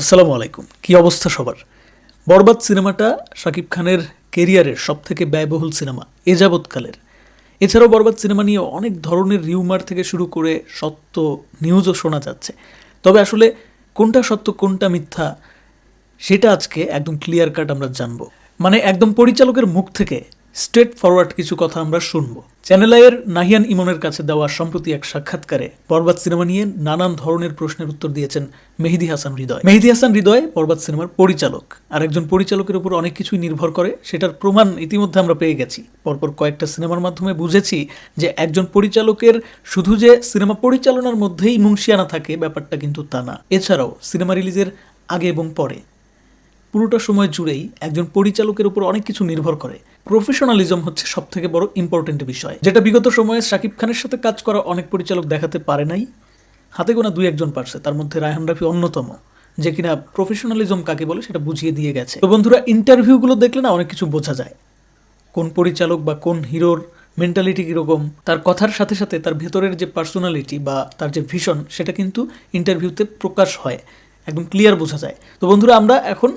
আসসালামু আলাইকুম। কি অবস্থা সবার? বরবাদ সিনেমাটা শাকিব খানের কেরিয়ারের সব থেকে ব্যয়বহুল সিনেমা, এ যাবৎকালের। এছাড়াও বরবাদ সিনেমা নিয়ে অনেক ধরনের রিউমার থেকে শুরু করে সত্য নিউজও শোনা যাচ্ছে। তবে আসলে কোনটা সত্য, কোনটা মিথ্যা, সেটা আজকে একদম ক্লিয়ার কাট আমরা জানব। মানে একদম পরিচালকের মুখ থেকে স্ট্রেট ফরওয়ার্ড কিছু কথা আমরা শুনব। চ্যানেল আইয়ের নাহিয়ান ইমনের কাছে দেওয়া সম্প্রতি এক সাক্ষাৎকারে বরবাদ সিনেমা নিয়ে নানান ধরনের প্রশ্নের উত্তর দিয়েছেন মেহেদি হাসান হৃদয়। মেহেদি হাসান হৃদয় বরবাদ সিনেমার পরিচালক। আর একজন পরিচালকের উপর অনেক কিছুই নির্ভর করে, সেটার প্রমাণ ইতিমধ্যে আমরা পেয়ে গেছি। পরপর কয়েকটা সিনেমার মাধ্যমে বুঝেছি যে একজন পরিচালকের শুধু যে সিনেমা পরিচালনার মধ্যেই মুন্সিয়ানা থাকে, ব্যাপারটা কিন্তু তা না। এছাড়াও সিনেমা রিলিজের আগে এবং পরে পুরোটা সময় জুড়েই একজন পরিচালকের উপর অনেক কিছু নির্ভর করে। প্রফেশনালিজম হচ্ছে সব থেকে বড় ইম্পর্টেন্ট বিষয়। যেটা বিগত সময়ে শাকিব খানের সাথে কাজ করা অনেক পরিচালক দেখাতে পারে নাই। হাতে গোনা দুই একজন পারছে, তার মধ্যে রায়হান রাফি অন্যতম, যে কিনা প্রফেশনালিজম কাকে বলে সেটা বুঝিয়ে দিয়ে গেছে। তো বন্ধুরা ইন্টারভিউগুলো দেখলে না অনেক কিছু বোঝা যায়। কোন পরিচালক বা কোন হিরোর মেন্টালিটি কীরকম, তার কথার সাথে সাথে তার ভেতরের যে পার্সোনালিটি বা তার যে ভিশন সেটা কিন্তু ইন্টারভিউতে প্রকাশ হয়। একদম ক্লিয়ার বোঝা যায়। তো বন্ধুরা, আমরা এখন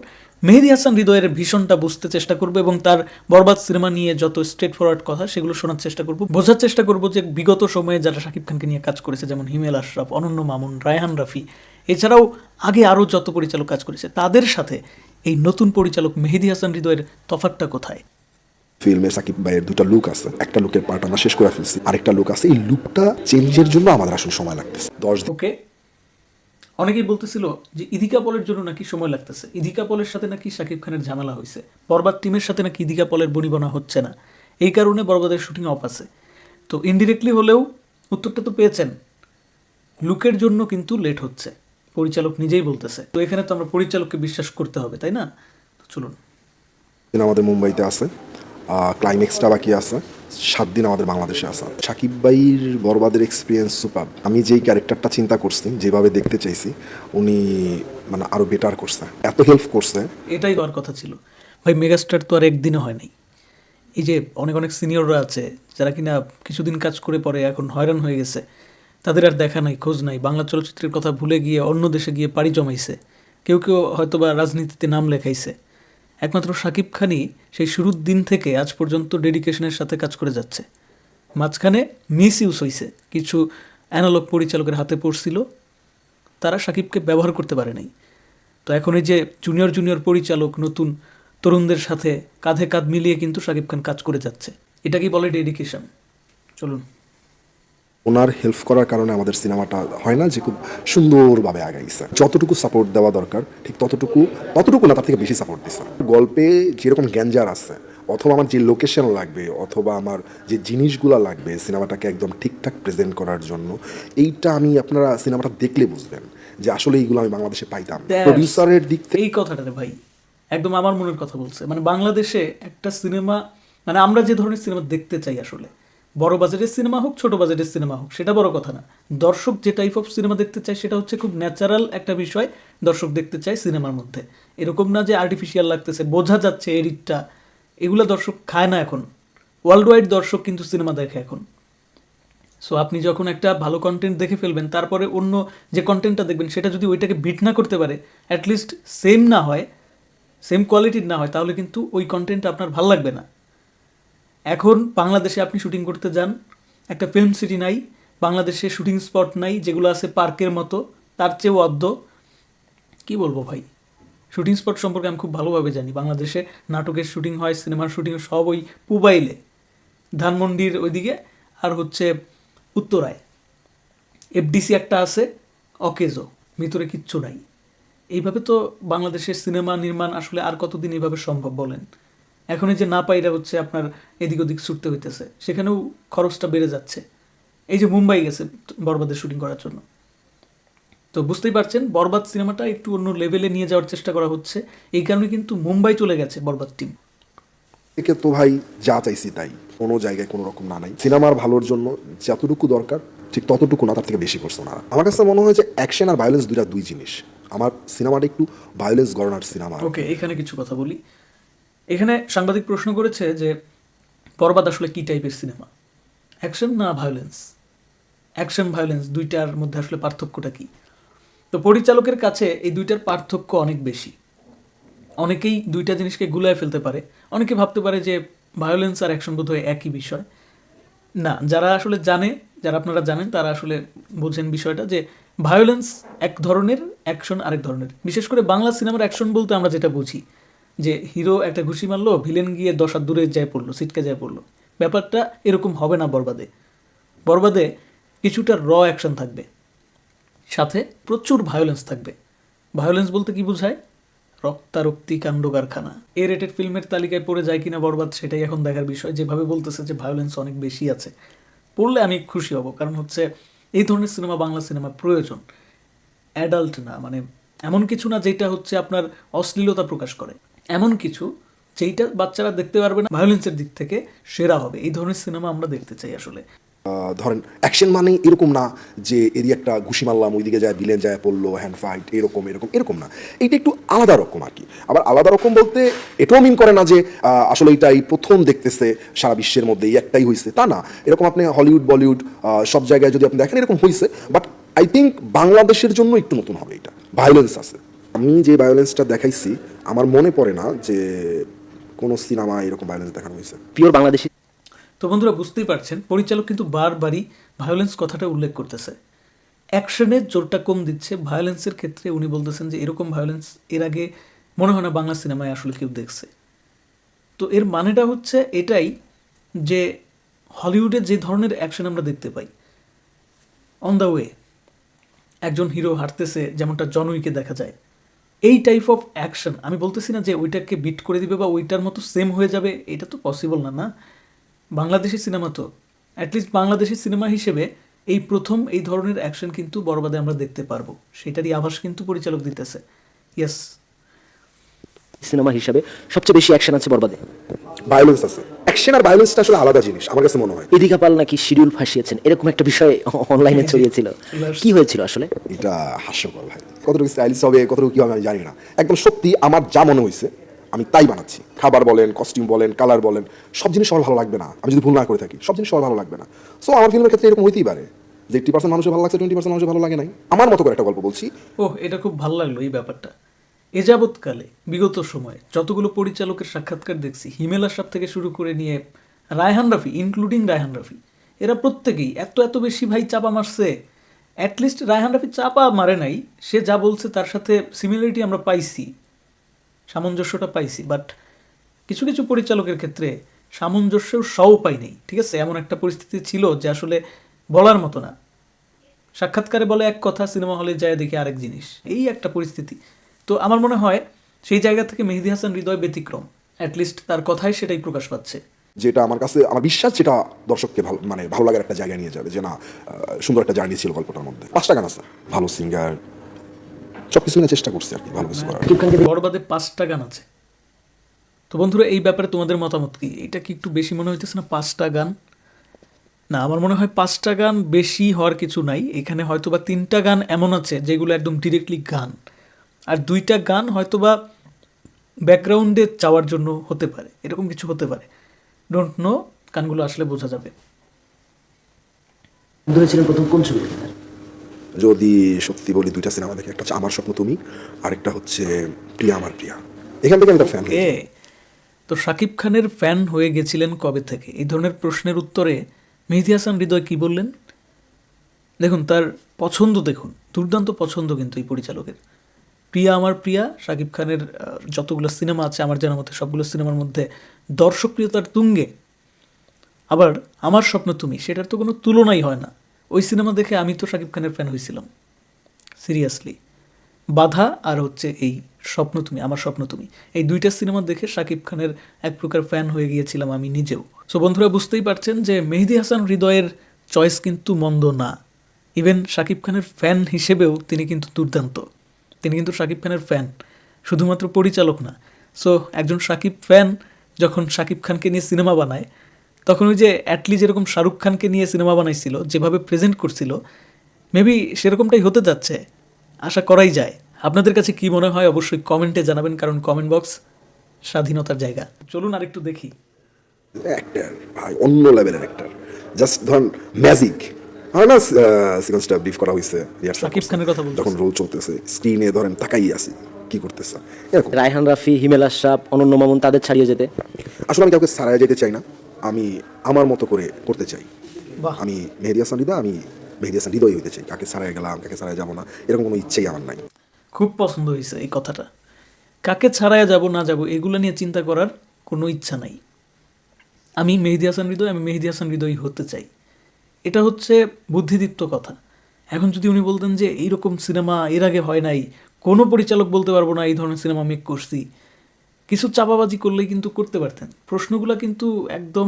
মেহেদি হাসান হৃদয়ের ভীষণটা বুঝতে চেষ্টা করব এবং তার বরবাদ সিনেমা নিয়ে যত স্ট্রেট ফরওয়ার্ড কথা সেগুলো শোনার চেষ্টা করব। বোঝার চেষ্টা করব যে বিগত সময়ে যারা শাকিব খানকে নিয়ে কাজ করেছে যেমন হিমেল আশরাফ অনন্য মামুন রায়হান রাফি এছাড়াও আগে আরও যত পরিচালক কাজ করেছে তাদের সাথে এই নতুন পরিচালক মেহেদি হাসান হৃদয়ের তফাতটা কোথায়? ফিল্মে সাকিব ভাইয়ের দুটো লুক আছে। একটা লুকের পার্ট আমরা শেষ করে ফেলছি আরেকটা লুক আছে। এই লুকটা চেঞ্জের জন্য আমাদের আসলে সময় লাগতেছে। দশ ওকে অনেকেই বলতেছিল যে ইদিকা পলের জন্য নাকি সময় লাগতেছে। ইদিকা পলের সাথে নাকি শাকিব খানের ঝামেলা হয়েছে বরবাদ টিমের সাথে নাকি ইদিকা পলের বনিবনা হচ্ছে না। এই কারণে বরবাদের শুটিং অফ আছে। তো ইনডিরেক্টলি হলেও উত্তরটা তো পেয়েছেন। লুকের জন্য কিন্তু লেট হচ্ছে। পরিচালক নিজেই বলতেছে। তো এখানে তো আমরা পরিচালককে বিশ্বাস করতে হবে, তাই না? চলুন। আমাদের মুম্বাইতে আছে। ক্লাইম্যাক্সটা বাকি আছে। সাত দিন আমাদের বাংলাদেশে আছে। সাকিব ভাইয়ের বরবাদের এক্সপিরিয়েন্স সুপার আমি যেই ক্যারেক্টারটা চিন্তা করছি, যেভাবে দেখতে চাইছি, উনি মানে আরও বেটার করছে, এত হেল্প করছে। এটাই হওয়ার কথা ছিল। ভাই মেগাস্টার তো আর একদিনে হয় নাই। এই যে অনেক অনেক সিনিয়ররা আছে, যারা কিনা কিছুদিন কাজ করে পরে এখন হয়রান হয়ে গেছে, তাদের আর দেখা নাই, খোঁজ নাই। বাংলা চলচ্চিত্রের কথা ভুলে গিয়ে অন্য দেশে গিয়ে পাড়ি জমাইছে। কেউ কেউ হয়তো বা রাজনীতিতে নাম লেখাইছে। একমাত্র শাকিব খানই সেই শুরুর দিন থেকে আজ পর্যন্ত ডেডিকেশনের সাথে কাজ করে যাচ্ছে। মাঝখানে মিস ইউজ হয়েছে কিছু অ্যানালগ পরিচালকের হাতে পড়ছিল। তারা সাকিবকে ব্যবহার করতে পারে নাই। তো এখন এই যে জুনিয়র জুনিয়র পরিচালক, নতুন তরুণদের সাথে কাঁধে কাঁধ মিলিয়ে কিন্তু শাকিব খান কাজ করে যাচ্ছে। এটাকেই বলে ডেডিকেশন? চলুন। ওনার হেল্প করার কারণে আমাদের সিনেমাটা হয় না যে খুব সুন্দরভাবে আগাইছে যতটুকু সাপোর্ট দেওয়া দরকার ঠিক ততটুকু ততটুকু না তার থেকে বেশি সাপোর্ট দিছে। গল্পে যেরকম গ্যাঞ্জার আছে অথবা আমার যে লোকেশন লাগবে অথবা আমার যে জিনিসগুলো লাগবে সিনেমাটাকে একদম ঠিকঠাক প্রেজেন্ট করার জন্য এইটা আমি আপনারা সিনেমাটা দেখলে বুঝবেন যে আসলে এইগুলো আমি বাংলাদেশে পাইতাম। প্রডিউসারের দিক থেকে এই কথাটাতে ভাই একদম আমার মনের কথা বলছে। মানে বাংলাদেশে একটা সিনেমা মানে আমরা যে ধরনের সিনেমা দেখতে চাই আসলে বড় বাজেটের সিনেমা হোক, ছোট বাজেটের সিনেমা হোক, সেটা বড় কথা না। দর্শক যে টাইপ অফ সিনেমা দেখতে চায়, সেটা হচ্ছে খুব ন্যাচারাল একটা বিষয় দর্শক দেখতে চায় সিনেমার মধ্যে। এরকম না যে আর্টিফিশিয়াল লাগতেছে, বোঝা যাচ্ছে এডিটটা, এগুলো দর্শক খায় না এখন। ওয়ার্ল্ড ওয়াইড দর্শক কিন্তু সিনেমা দেখে এখন। সো আপনি যখন একটা ভালো কন্টেন্ট দেখে ফেলবেন, তারপরে অন্য যে কন্টেন্টটা দেখবেন, সেটা যদি ওইটাকে বিট না করতে পারে অ্যাটলিস্ট সেম না হয় সেম কোয়ালিটির না হয়, তাহলে কিন্তু ওই কন্টেন্ট আপনার ভালো লাগবে না। এখন বাংলাদেশে আপনি শুটিং করতে যান, একটা ফিল্ম সিটি নাই, বাংলাদেশে শুটিং স্পট নাই, যেগুলো আছে পার্কের মতো, তার চেয়েও অর্ধ কি বলব ভাই? শুটিং স্পট সম্পর্কে আমি খুব ভালোভাবে জানি। বাংলাদেশে নাটকের শুটিং হয়, সিনেমার শুটিং সব ওই পুবাইলে, ধানমন্ডির ওইদিকে, আর হচ্ছে উত্তরায়। এফডিসি একটা আছে, অকেজো, ভিতরে কিচ্ছু নাই। এইভাবে তো বাংলাদেশের সিনেমা নির্মাণ আসলে আর কতদিন এইভাবে সম্ভব বলেন? এখন এই যে না পাইরা হচ্ছে আপনার এদিক ওদিক ছুটতে হইতেছে সেখানেও খরচটা বেড়ে যাচ্ছে। এই যে মুম্বাই গেছে বরবাদের শুটিং করার জন্য। তো বুঝতেই পারছেন বরবাদ সিনেমাটা একটু অন্য লেভেলে নিয়ে যাওয়ার চেষ্টা করা হচ্ছে। এই কারণে কিন্তু মুম্বাই চলে গেছে বরবাদ টিম একে তো ভাই যা চাইছি তাই কোনো জায়গায় কোনো রকম না নাই। সিনেমার ভালোর জন্য যতটুকু দরকার ঠিক ততটুকু না তার থেকে বেশি করছে ওনারা। আমার কাছে মনে হয় যে অ্যাকশন আর ভায়োলেন্স দুইটা দুই জিনিস। আমার সিনেমাটা একটু ভায়োলেন্স গড়নার সিনেমা ওকে এখানে কিছু কথা বলি। এখানে সাংবাদিক প্রশ্ন করেছে যে বরবাদ আসলে কী টাইপের সিনেমা অ্যাকশন না ভায়োলেন্স অ্যাকশন ভায়োলেন্স দুইটার মধ্যে আসলে পার্থক্যটা কী? তো পরিচালকের কাছে এই দুইটার পার্থক্য অনেক বেশি। অনেকেই দুইটা জিনিসকে গুলায় ফেলতে পারে। অনেকে ভাবতে পারে যে ভায়োলেন্স আর অ্যাকশন বোধহয় একই বিষয়। না, যারা আসলে জানে, যারা আপনারা জানেন, তারা আসলে বোঝেন বিষয়টা যে ভায়োলেন্স এক ধরনের অ্যাকশন আরেক ধরনের। বিশেষ করে বাংলা সিনেমার অ্যাকশন বলতে আমরা যেটা বুঝি যে হিরো একটা ঘুষি মারলো, ভিলেন গিয়ে দশ দূরে যায় পড়ল, সিটকে যায় পড়ল। ব্যাপারটা এরকম হবে না বরবাদে। বরবাদে কিছুটা র অ্যাকশন থাকবে। সাথে প্রচুর ভায়োলেন্স থাকবে। ভায়োলেন্স বলতে কি বোঝায়? রক্তারক্তি কাণ্ড কারখানা। এ রেটেড ফিল্মের তালিকায় পড়ে যায় কিনা বরবাদ, সেটাই এখন দেখার বিষয়। যেভাবে বলতেছে যে ভায়োলেন্স অনেক বেশি আছে। পড়লে আমি খুশি হব, কারণ হচ্ছে এই ধরনের সিনেমা বাংলা সিনেমা প্রয়োজন। অ্যাডাল্ট না মানে এমন কিছু না যেটা হচ্ছে আপনার অশ্লীলতা প্রকাশ করে। এমন কিছু যেইটা বাচ্চারা দেখতে পারবে না ভায়োলেন্সের দিক থেকে সেরা হবে। এই ধরনের সিনেমা আমরা দেখতে চাই আসলে। ধরেন অ্যাকশন মানে এরকম না যে একটা ঘুষি মারলাম, ওইদিকে যায় বিলেন যায় পড়ল হ্যান্ড ফাইট এরকম এরকম এরকম না। এটা একটু আলাদা রকম আর কি। আবার আলাদা রকম বলতে এটাও মিন করে না যে আসলে এটা এই প্রথম দেখতেছে সারা বিশ্বের মধ্যে, এই একটাই হয়েছে তা না, এরকম আপনি হলিউড বলিউড সব জায়গায় যদি আপনি দেখেন এরকম হয়েছে বাট আই থিঙ্ক বাংলাদেশের জন্য একটু নতুন হবে এটা। ভায়োলেন্স আছে। আমি যে ভায়োলেন্সটা দেখাইছি আমার মনে পড়ে না যে কোনো সিনেমা এরকম ভায়োলেন্স দেখানো হয়েছে। পিওর বাংলাদেশি। তো বন্ধুরা বুঝতেই পারছেন পরিচালক কিন্তু বারবারই ভায়োলেন্স কথাটা উল্লেখ করতেছে। অ্যাকশনের জোরটা কম দিচ্ছে ভায়োলেন্সের ক্ষেত্রে উনি বলতেছেন যে এরকম ভায়োলেন্স এর আগে মনে হয় না বাংলা সিনেমায় আসলে কেউ দেখছে। তো এর মানেটা হচ্ছে এটাই যে হলিউডে যে ধরনের অ্যাকশন আমরা দেখতে পাই অন দ্য ওয়ে একজন হিরো হাঁটতেছে যেমনটা জন উইকে দেখা যায়। এই টাইপ অফ অ্যাকশন আমি বলতেছি না যে ওইটাকে বিট করে দিবে বা ওইটার মতো সেম হয়ে যাবে এটা তো পসিবল না না? বাংলাদেশি সিনেমা তো। অ্যাটলিস্ট বাংলাদেশি সিনেমা হিসেবে এই প্রথম এই ধরনের অ্যাকশন কিন্তু বরবাদে আমরা দেখতে পারব। সেটারই আভাস কিন্তু পরিচালক দিতেছে। ইয়েস সিনেমা হিসাবে সবচেয়ে বেশি অ্যাকশন আছে বরবাদে। ভায়োলেন্স আছে। অ্যাকশন আর ভায়োলেন্সটা আসলে আলাদা জিনিস আমার কাছে মনে হয়। এদিকা পাল নাকি শিডিউল ফাঁসিয়েছেন এরকম একটা বিষয় অনলাইনে ছড়িয়েছিল। কি হয়েছিল আসলে? এটা হাস্যকর ভাই। কতটুকু স্টাইলিশ হবে, কতটুকু কি হবে আমি জানি না। একদম সত্যি আমার যা মনে হয়েছে, আমি তাই বানাচ্ছি। খাবার বলেন কস্টিউম বলেন কালার বলেন, সব জিনিস সবার ভালো লাগবে না। আমি যদি ভুল না করে থাকি, সব জিনিস সবার ভালো লাগবে না। সো আমার ফিল্মের ক্ষেত্রে এরকম হইতেই পারে। যে এইটি পার্সেন্ট মানুষের ভালো লাগছে টোয়েন্টি পার্সেন্ট মানুষের ভালো লাগে নাই। আমার মতো করে একটা গল্প বলছি। ওহ, এটা খুব ভালো লাগল এই ব্যাপারটা। এ যাবৎকালে বিগত সময়ে, যতগুলো পরিচালকের সাক্ষাৎকার দেখছি, হিমেল আশরাফ থেকে শুরু করে নিয়ে রায়হান রাফি ইনক্লুডিং রায়হান রাফি, এরা প্রত্যেকেই এত এত বেশি ভাই চাপা মারছে। অ্যাটলিস্ট রায়হান রাফি চাপা মারে নাই? সে যা বলছে তার সাথে সিমিলারিটি আমরা পাইছি, সামঞ্জস্যটা পাইছি বাট কিছু কিছু পরিচালকের ক্ষেত্রে সামঞ্জস্যও সও পাই নেই, ঠিক আছে? এমন একটা পরিস্থিতি ছিল যে আসলে বলার মতো না। সাক্ষাৎকারে বলে এক কথা, সিনেমা হলে যায় দেখে আরেক জিনিস। এই একটা পরিস্থিতি। তো আমার মনে হয় সেই জায়গা থেকে মেহেদি হাসান হৃদয় ব্যতিক্রম। অ্যাটলিস্ট তার কথাই সেটাই প্রকাশ পাচ্ছে। যেটা আমার কাছে, আমার বিশ্বাস যেটা দর্শককে ভালো মানে ভালো লাগার একটা জায়গায় নিয়ে যাবে যে না সুন্দর একটা জার্নি ছিল গল্পটার মধ্যে। পাঁচটা গান আছে ভালো সিঙ্গার সব কিছু চেষ্টা করছি আর কি, ভালো কিছু বড়বাদে পাঁচটা গান আছে তো বন্ধুরা, এই ব্যাপারে তোমাদের মতামত কি? এটা কি একটু বেশি মনে হইতেছে না পাঁচটা গান? না, আমার মনে হয় পাঁচটা গান বেশি হওয়ার কিছু নাই। এখানে হয়তো বা তিনটা গান এমন আছে যেগুলো একদম ডিরেক্টলি গান। আর দুইটা গান হয়তো বা ব্যাকগ্রাউন্ডে চাওয়ার জন্য হতে পারে, এরকম কিছু হতে পারে। ডোন্ট নো গানগুলো আসলে বোঝা যাবে। বন্ধু হয়েছিলেন প্রথম কোন ছবি যদি সত্যি বলি দুইটা সিনেমা দেখে একটা হচ্ছে আমার স্বপ্ন তুমি আরেকটা হচ্ছে প্রিয়া আমার প্রিয়া। এখান থেকে আমি একটা ফ্যান তো শাকিব খানের ফ্যান হয়ে গেছিলেন কবে থেকে? এই ধরনের প্রশ্নের উত্তরে মেহেদি হাসান হৃদয় কি বললেন? দেখুন তার পছন্দ দেখুন দুর্দান্ত পছন্দ কিন্তু এই পরিচালকের। প্রিয়া আমার প্রিয়া, শাকিব খানের যতগুলো সিনেমা আছে আমার জানার মতে সবগুলো সিনেমার মধ্যে দর্শকপ্রিয়তার তুঙ্গে। আবার আমার স্বপ্ন তুমি, সেটার তো কোনো তুলনাই হয় না। ওই সিনেমা দেখে আমি তো শাকিব খানের ফ্যান হয়েছিলাম সিরিয়াসলি বাধা আর হচ্ছে এই স্বপ্ন তুমি, আমার স্বপ্ন তুমি। এই দুইটা সিনেমা দেখে শাকিব খানের এক প্রকার ফ্যান হয়ে গিয়েছিলাম আমি নিজেও। সো বন্ধুরা, বুঝতেই পারছেন যে মেহেদি হাসান হৃদয়ের চয়েস কিন্তু মন্দ না। ইভেন শাকিব খানের ফ্যান হিসেবেও তিনি কিন্তু দুর্দান্ত। তিনি কিন্তু শাকিব খানের ফ্যান শুধুমাত্র পরিচালক না। সো একজন শাকিব ফ্যান যখন শাকিব খানকে নিয়ে সিনেমা বানায়, তখন ওই যে অ্যাটলি যেরকম শাহরুখ খানকে নিয়ে সিনেমা বানাইছিল, যেভাবে প্রেজেন্ট করছিল মেবি সেরকমটাই হতে যাচ্ছে। আশা করাই যায়। আপনাদের কাছে কি মনে হয় অবশ্যই কমেন্টে জানাবেন, কারণ কমেন্ট বক্স স্বাধীনতার জায়গা। চলুন আরেকটু দেখি। অন্য লেভেলের জাস্ট ধরেন ম্যাজিক আর না সিকোয়েন্সটা ব্রিফ করা হয়েছে খানের কথা। যখন রোল চলতেছে স্ক্রিনে ধরেন তাকাই আছি কি করতেছে? এরকম। রায়হান রাফি হিমেল আশরাফ অনন্য মামুন তাদের ছাড়িয়ে যেতে। আসলে আমি কাউকে সারায় যেতে চাই না আমি আমার মতো করে করতে চাই। বাহ। আমি মেহেদি হাসান হৃদয় আমি মেহেদি হাসান হৃদয় হইতে চাই কাকে সারায় গেলাম কাকে সারায় যাব না এরকম কোনো ইচ্ছেই আমার নাই। খুব পছন্দ হয়েছে এই কথাটা। কাকে ছাড়াইয়া যাব না যাব এগুলো নিয়ে চিন্তা করার কোনো ইচ্ছা নাই। আমি মেহেদি হাসান হৃদয় আমি মেহেদি হাসান হৃদয় হতে চাই। এটা হচ্ছে বুদ্ধিদীপ্ত কথা। এখন যদি উনি বলতেন যে এইরকম সিনেমা এর আগে হয় নাই, কোনো পরিচালক বলতে পারব না এই ধরনের সিনেমা আমি করছি, কিছু চাপাবাজি করলেই কিন্তু করতে পারতেন। প্রশ্নগুলো কিন্তু একদম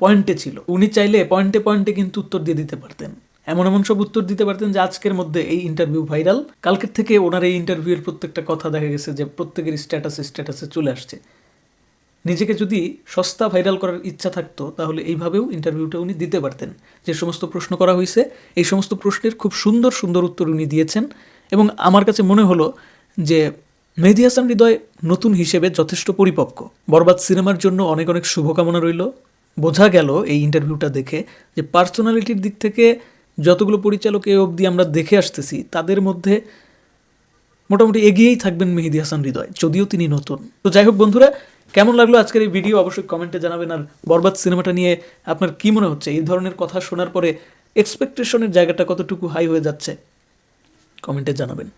পয়েন্টে ছিল। উনি চাইলে পয়েন্টে পয়েন্টে কিন্তু উত্তর দিয়ে দিতে পারতেন। এমন এমন সব উত্তর দিতে পারতেন যে আজকের মধ্যে এই ইন্টারভিউ ভাইরাল কালকের থেকে ওনার এই ইন্টারভিউয়ের প্রত্যেকটা কথা দেখা গেছে যে প্রত্যেকের স্ট্যাটাসে স্ট্যাটাসে চলে আসছে। নিজেকে যদি সস্তা ভাইরাল করার ইচ্ছা থাকতো, তাহলে এইভাবেও ইন্টারভিউটা উনি দিতে পারতেন। যে সমস্ত প্রশ্ন করা হয়েছে, এই সমস্ত প্রশ্নের খুব সুন্দর সুন্দর উত্তর উনি দিয়েছেন। এবং আমার কাছে মনে হলো যে মেহেদি হাসান হৃদয় নতুন হিসেবে যথেষ্ট পরিপক্ক। বরবাদ সিনেমার জন্য অনেক অনেক শুভকামনা রইল। বোঝা গেল এই ইন্টারভিউটা দেখে যে পার্সোনালিটির দিক থেকে যতগুলো পরিচালক এ অবধি আমরা দেখে আসতেছি, তাদের মধ্যে মোটামুটি এগিয়েই থাকবেন মেহেদি হাসান হৃদয়, যদিও তিনি নতুন। তো যাই হোক বন্ধুরা, কেমন লাগল আজকের এই ভিডিও অবশ্যই কমেন্টে জানাবেন আর বরবাদ সিনেমাটা নিয়ে আপনার কি মনে হচ্ছে? এই ধরনের কথা শোনার পরে এক্সপেকটেশনের জায়গাটা কতটুকু হাই হয়ে যাচ্ছে? কমেন্টে জানাবেন।